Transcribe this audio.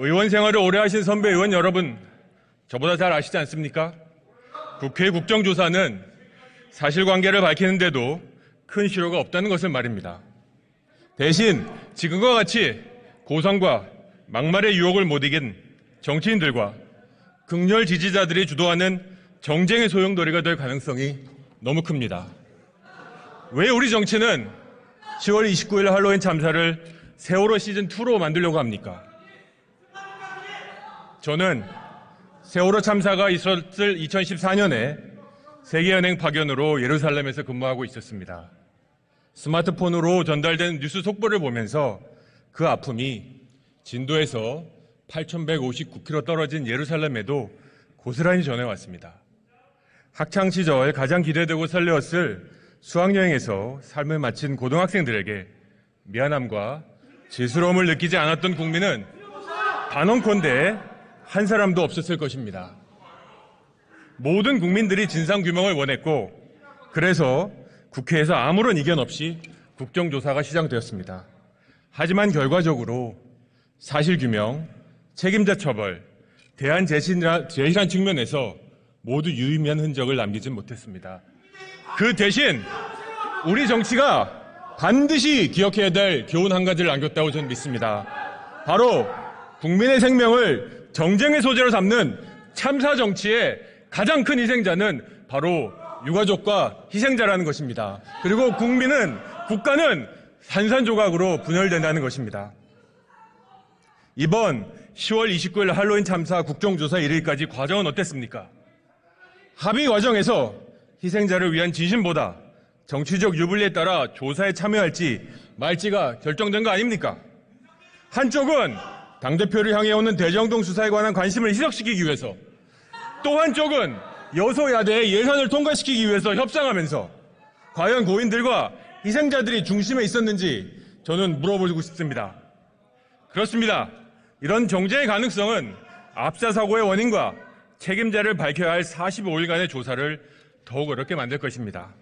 의원 생활을 오래 하신 선배 의원 여러분, 저보다 잘 아시지 않습니까? 국회 국정조사는 사실관계를 밝히는데도 큰 실효가 없다는 것을 말입니다. 대신 지금과 같이 고성과 막말의 유혹을 못 이긴 정치인들과 극렬 지지자들이 주도하는 정쟁의 소용돌이가 될 가능성이 너무 큽니다. 왜 우리 정치는 10월 29일 할로윈 참사를 세월호 시즌2로 만들려고 합니까? 저는 세월호 참사가 있었을 2014년에 세계은행 파견으로 예루살렘에서 근무하고 있었습니다. 스마트폰으로 전달된 뉴스 속보를 보면서 그 아픔이 진도에서 8,159km 떨어진 예루살렘에도 고스란히 전해왔습니다. 학창 시절 가장 기대되고 설레었을 수학여행에서 삶을 마친 고등학생들에게 미안함과 죄스러움을 느끼지 않았던 국민은 단언컨대 한 사람도 없었을 것입니다. 모든 국민들이 진상규명을 원했고 그래서 국회에서 아무런 이견 없이 국정조사가 시작되었습니다. 하지만 결과적으로 사실규명, 책임자 처벌, 제시란 제시란 측면에서 모두 유의미한 흔적을 남기진 못했습니다. 그 대신 우리 정치가 반드시 기억해야 될 교훈 한 가지를 남겼다고 저는 믿습니다. 바로 국민의 생명을 정쟁의 소재로 삼는 참사 정치의 가장 큰 희생자는 바로 유가족과 희생자라는 것입니다. 그리고 국민은, 국가는 산산조각으로 분열된다는 것입니다. 이번 10월 29일 할로윈 참사 국정조사 1일까지 과정은 어땠습니까? 합의 과정에서 희생자를 위한 진심보다 정치적 유불리에 따라 조사에 참여할지 말지가 결정된 거 아닙니까? 한쪽은 당대표를 향해 오는 대정동 수사에 관한 관심을 희석시키기 위해서 또 한쪽은 여소야대의 예산을 통과시키기 위해서 협상하면서 과연 고인들과 희생자들이 중심에 있었는지 저는 물어보고 싶습니다. 그렇습니다. 이런 정쟁의 가능성은 압사 사고의 원인과 책임자를 밝혀야 할 45일간의 조사를 더욱 어렵게 만들 것입니다.